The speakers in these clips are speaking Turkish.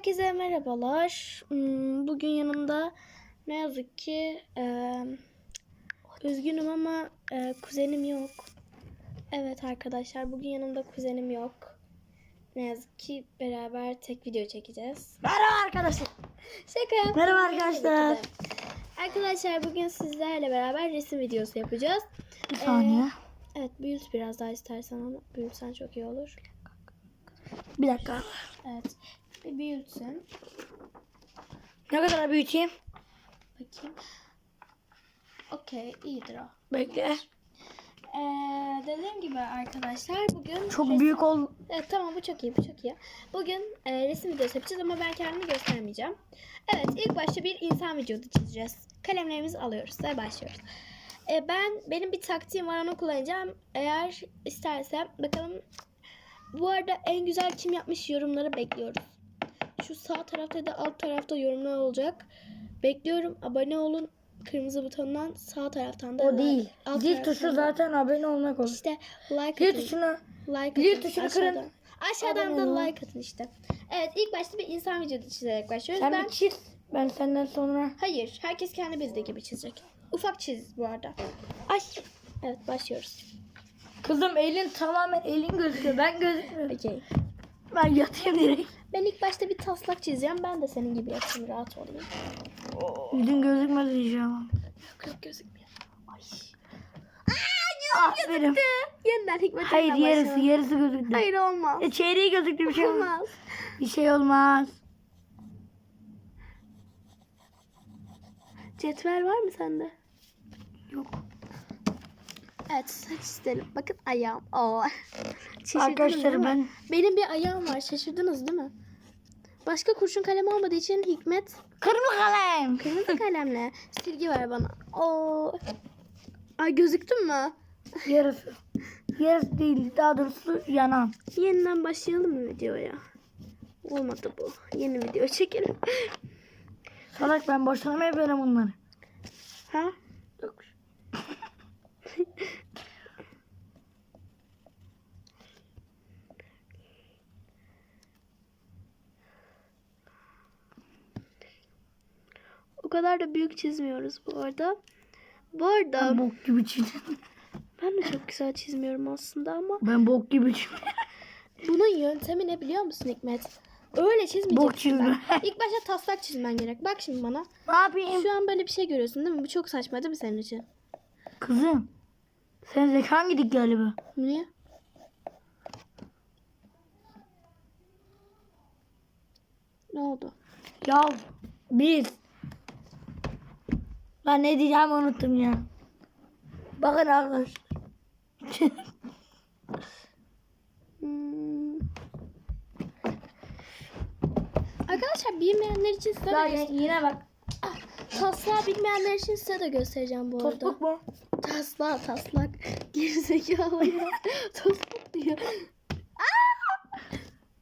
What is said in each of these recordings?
Herkese merhabalar. Hmm, Bugün yanımda ne yazık ki e, üzgünüm ama e, kuzenim yok. Evet arkadaşlar bugün yanımda kuzenim yok. Ne yazık ki beraber tek video çekeceğiz. Merhaba arkadaşlar. Şaka yaptım. Merhaba arkadaşlar. Arkadaşlar bugün sizlerle beraber resim videosu yapacağız. Bir saniye. Evet büyüt biraz daha istersen ama büyütsen çok iyi olur. Bir dakika. Evet bir büyütsün. Ne kadar büyüteyim? Bakayım. Okey iyidir o. Bekle. Ee, dediğim gibi arkadaşlar bugün Çok resim- büyük ol. Evet tamam bu çok iyi bu çok iyi. Bugün e, resim videosu yapacağız ama ben kendimi göstermeyeceğim. Evet ilk başta bir insan vücudu çizeceğiz. Kalemlerimizi alıyoruz ve başlıyoruz. E, ben benim bir taktiğim var onu kullanacağım. Eğer istersem bakalım. Bu arada en güzel kim yapmış yorumları bekliyoruz. Şu sağ tarafta da alt tarafta yorumlar olacak. Bekliyorum. Abone olun. Kırmızı butondan sağ taraftan da O değil. alt Zil tuşu zaten abone olmak olur. işte like Zil atın. tuşuna Like Zil atın. tuşunu Aşağıdan. kırın. Aşağıdan Abone da olun. like atın işte. Evet ilk başta bir insan vücudu çizerek başlıyoruz. sen ben bir çiz. Ben senden sonra. hayır herkes kendi bildiği gibi çizecek. Ufak çiz bu arada. Ay. Evet başlıyoruz. Kızım elin tamamen elin gözüküyor. Ben gözükmüyorum. Okey. Ben yatayım direkt. Ben ilk başta bir taslak çizeceğim. Ben de senin gibi yapayım rahat olayım. Yüzün gözükmez diyeceğim. Yok yok gözükmüyor. Ay. Aferin. Yeniden hikmet Hayır yarısı yarısı gözüktü. Hayır olmaz. E, çeyreği gözüktü bir şey olmaz. Olmaz. Bir şey olmaz. Cetvel var mı sende? Yok. Evet saç isterim. Bakın ayağım. Oo. Şaşırdınız Arkadaşlar ben Benim bir ayağım var. Şaşırdınız değil mi? Başka kurşun kalem olmadığı için Hikmet kırmızı kalem. kırmızı kalemle silgi ver bana. Oo. Ay gözüktün mü? Yarısı. Yarısı değil. Daha doğrusu yanan. Yeniden başlayalım mı videoya? Olmadı bu. Yeni video çekelim. Salak ben mı yapıyorum bunları? ha? Kadar da büyük çizmiyoruz bu arada. Bu arada Ben bok gibi çiziyorum. ben de çok güzel çizmiyorum aslında ama Ben bok gibi çiziyorum. bunun yöntemi ne biliyor musun Hikmet? Öyle çizmeyeceksin. Bok çizme. bak. İlk başta taslak çizmen gerek. Bak şimdi bana. ne yapayım? Şu an böyle bir şey görüyorsun değil mi? Bu çok saçma değil mi senin için? Kızım. Sen zekan gidik galiba. Niye? Ne oldu? Ya biz. Ben ne diyeceğimi unuttum ya. Bakın arkadaşlar. Arkadaşlar bilmeyenler için size de yine, bak. taslağı bilmeyenler için size de göstereceğim bu arada. Tosluk mu? Taslağı taslak. Gerizekalı ya. taslak diyor.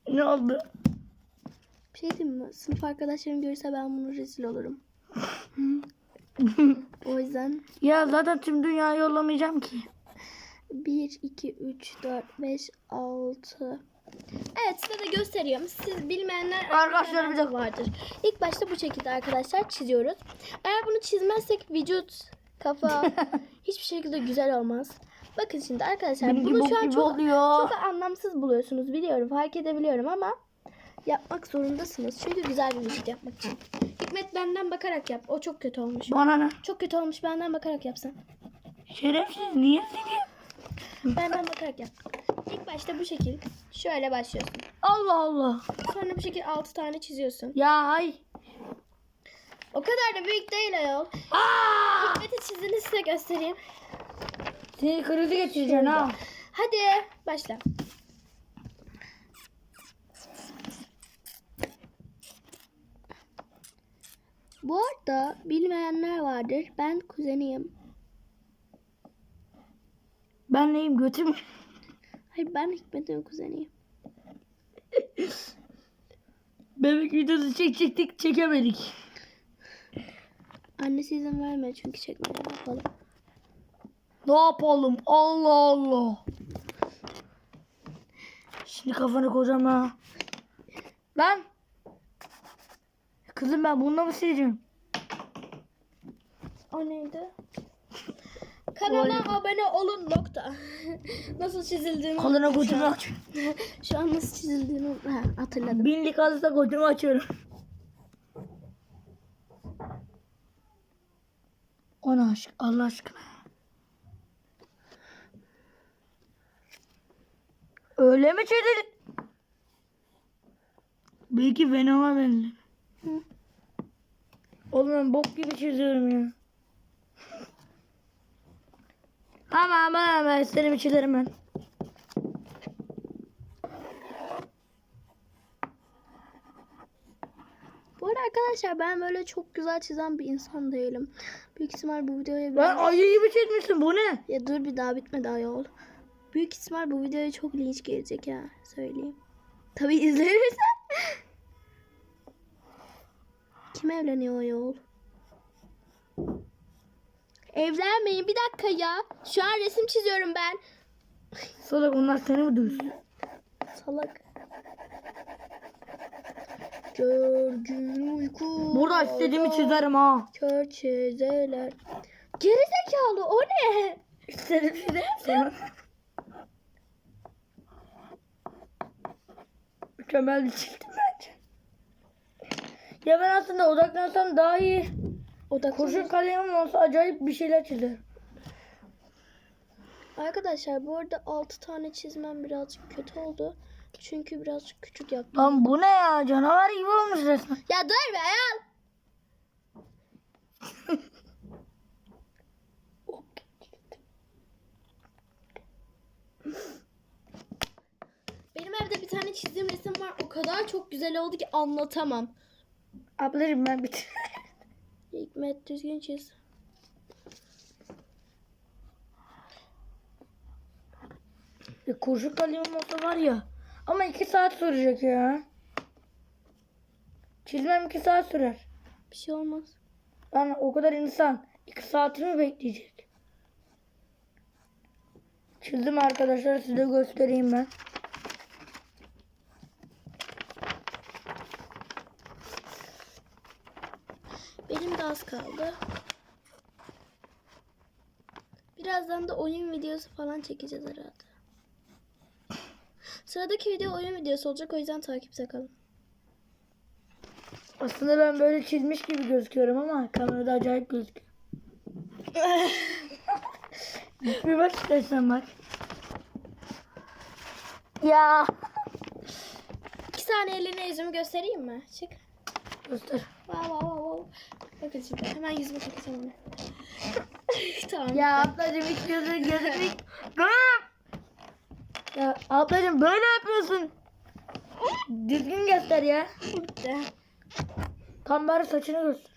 Ne oldu? Bir şey diyeyim mi? Sınıf arkadaşlarım görürse ben bunu rezil olurum. O yüzden Ya zaten tüm dünya yollamayacağım ki. 1, 2, 3, 4, 5, 6. Evet size de gösteriyorum. Siz bilmeyenler Arkadaşlar bir de- vardır. İlk başta bu şekilde arkadaşlar çiziyoruz. Eğer bunu çizmezsek vücut, kafa hiçbir şekilde güzel olmaz. Bakın şimdi arkadaşlar Benimki bunu şu an çok, oluyor. çok anlamsız buluyorsunuz biliyorum. Fark edebiliyorum ama yapmak zorundasınız. Çünkü güzel bir vücut yapmak için. Hikmet benden bakarak yap. O çok kötü olmuş. Bana ne? Çok kötü olmuş benden bakarak yapsan. Şerefsiz niye seni? Benden bakarak yap. İlk başta bu şekil. Şöyle başlıyorsun. Allah Allah. Sonra bu şekil 6 tane çiziyorsun. Ya hay. O kadar da büyük değil ayol. Aa! Hikmet'i çizdiğini size göstereyim. Seni krizi geçireceksin ha. Hadi başla. Bu arada bilmeyenler vardır. Ben kuzeniyim. Ben neyim götüm? Hayır ben Hikmet'in kuzeniyim. Bebek videosu çekecektik çekemedik. Annesi izin vermiyor çünkü çekmeye ne yapalım. Ne yapalım? Allah Allah. Şimdi kafanı koyacağım ha. Lan. Kızım ben bununla mı sileceğim? O neydi? Kanala abone olun nokta. nasıl çizildiğini Koluna an- aç. Şu an nasıl çizildiğini ha, hatırladım. Binlik alırsa götümü açıyorum. Ona aşk Allah aşkına. Öyle mi çizildin? Belki Venom'a benziyor. Hı. Oğlum ben bok gibi çiziyorum ya. Ama ben ben istediğimi çizerim ben. Bu arada arkadaşlar ben böyle çok güzel çizen bir insan değilim. Büyük ihtimal bu videoya Ben biraz... ayı gibi çizmişsin bu ne? Ya dur bir daha bitmedi ayol. Büyük ihtimal bu videoya çok linç gelecek ya söyleyeyim. Tabi izlenirse. Kim evleniyor ayol? Evlenmeyin bir dakika ya. Şu an resim çiziyorum ben. Salak onlar seni mi duysun? Salak. Görgün uyku. Burada istediğimi çizerim ha. Kör çizeler. Gerizekalı o ne? İstediğimi çizerim. Mükemmel bir çizdim bence. Ya ben aslında odaklansam daha iyi. Odak Kurşun kalemim olsa acayip bir şeyler çizerim. Arkadaşlar bu arada 6 tane çizmem birazcık kötü oldu. Çünkü birazcık küçük yaptım. Lan bu ne ya? Canavar gibi olmuş resmen. Ya dur be ya. Benim evde bir tane çizdiğim resim var. O kadar çok güzel oldu ki anlatamam. Ablacığım ben bitir. Hikmet düzgün çiz. Ya kurşun kalemim olsa var ya. Ama iki saat sürecek ya. Çizmem iki saat sürer. Bir şey olmaz. Lan o kadar insan iki saatini mi bekleyecek? Çizdim arkadaşlar size göstereyim ben. Benim de az kaldı. Birazdan da oyun videosu falan çekeceğiz herhalde. Sıradaki video oyun videosu olacak o yüzden takipte kalın. Aslında ben böyle çizmiş gibi gözüküyorum ama kamerada acayip gözüküyor. bir bak istersen bak. Ya. İki saniye eline yüzümü göstereyim mi? Çık. Göster. Wow wow wow Bakın şimdi hemen yüzümü kapatacağım onu. tamam. Ya ablacığım hiç gözün. Gülüm. Ya ablacığım böyle yapıyorsun. Düzgün göster ya. Tam bari saçını göster.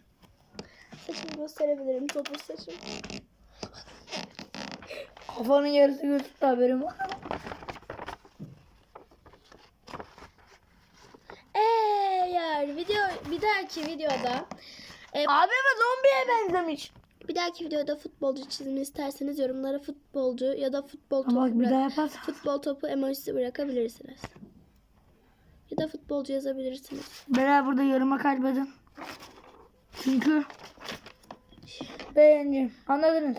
Saçımı gösterebilirim. Topuz saçım. Kafanın yarısı gözüktü haberim var. Eğer video bir dahaki videoda e, Abime zombiye benzemiş. bir dahaki videoda futbolcu çizimi isterseniz yorumlara futbolcu ya da futbol topu Ama bir bırak- daha yaparsan. futbol topu emojisi bırakabilirsiniz. Ya da futbolcu yazabilirsiniz. Beraber burada yoruma kaybedin. Çünkü beğeneceğim. Anladınız?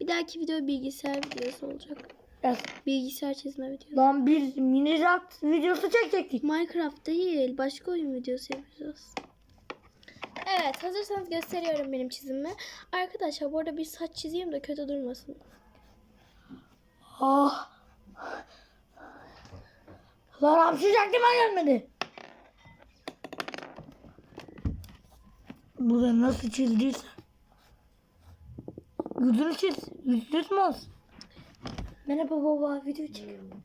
Bir dahaki video bilgisayar videosu olacak. Yaz. Bilgisayar çizme videosu. Lan biz Minecraft videosu çekecektik. Minecraft değil, başka oyun videosu yapacağız. Evet, hazırsanız gösteriyorum benim çizimimi. Arkadaşlar bu arada bir saç çizeyim de kötü durmasın. Ah. Lan hapşıracaktım ben gelmedi. Bu da nasıl çizdiyse. Yüzünü çiz. Yüz düz mü olsun? Merhaba baba video çekiyorum.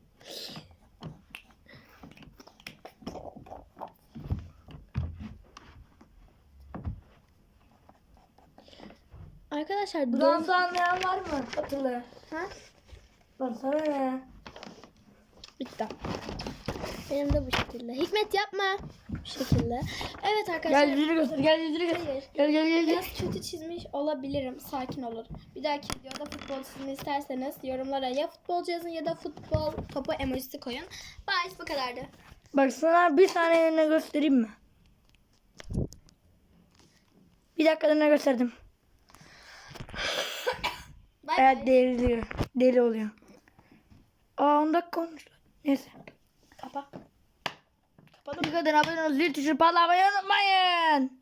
Arkadaşlar don... sonra anlayan var mı? Hatırla. Ha? Lan sana ne? Bitti. Benim de bu şekilde. Hikmet yapma. Bu şekilde. Evet arkadaşlar. Gel yüzünü göster. Gel yüzünü göster. Hayır. Gel gel gel. gel. Biraz kötü çizmiş olabilirim. Sakin olun. Bir dahaki videoda futbol çizimi isterseniz yorumlara ya futbolcu yazın ya da futbol topu emojisi koyun. Bye bu kadardı. Bak sana bir tane yerine göstereyim mi? Bir dakikalığına gösterdim. Evet bay. deli, oluyor. Aa 10 dakika olmuş. Neyse. Kapa. Kapadım. Bir kadar abone olun. Zil tuşu patlamayı unutmayın.